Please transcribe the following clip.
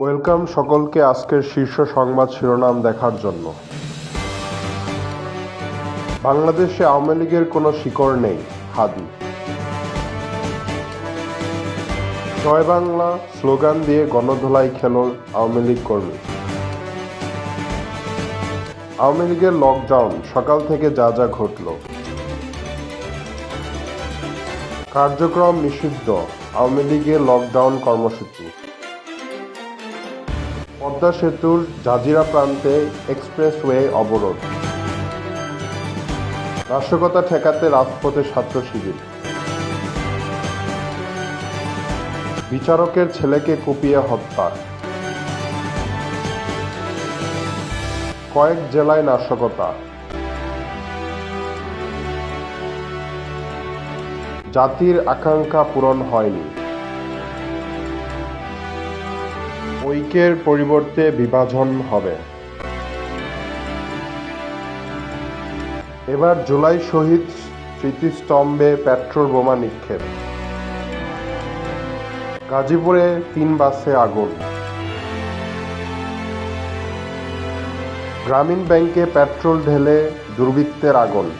Welcome সকলকে আজকের শীর্ষ সংবাদ শিরোনাম দেখার জন্য। বাংলাদেশে আওয়ামী লীগের কোনো শিকড় নেই, হাদি। জয় বাংলা স্লোগান দিয়ে গণধোলাই খেল আওয়ামী লীগ কর্মী। আওয়ামী লীগের লকডাউন সকাল থেকে যা যা ঘটল। কার্যক্রম নিষিদ্ধ, আওয়ামী লীগের লকডাউন কর্মসূচি। পদ্মা সেতুর জাজিরা প্রান্তে এক্সপ্রেসওয়ে অবরোধ। নাশকতা ঠেকাতে রাজপথে ছাত্র শিবির। বিচারকের ছেলেকে কুপিয়ে হত্যা। কয়েক জেলায় নাশকতা। জাতির আকাঙ্ক্ষা পূরণ হয়নি। ঐক্যের পরিবর্তে বিভাজন হবে। এবার জুলাই শহীদ স্মৃতিস্তম্ভে পেট্রোল বোমা নিক্ষেপ। গাজীপুরে তিন বাসে আগুন। গ্রামীণ ব্যাংকে পেট্রোল ঢেলে দুর্বৃত্তের আগুন।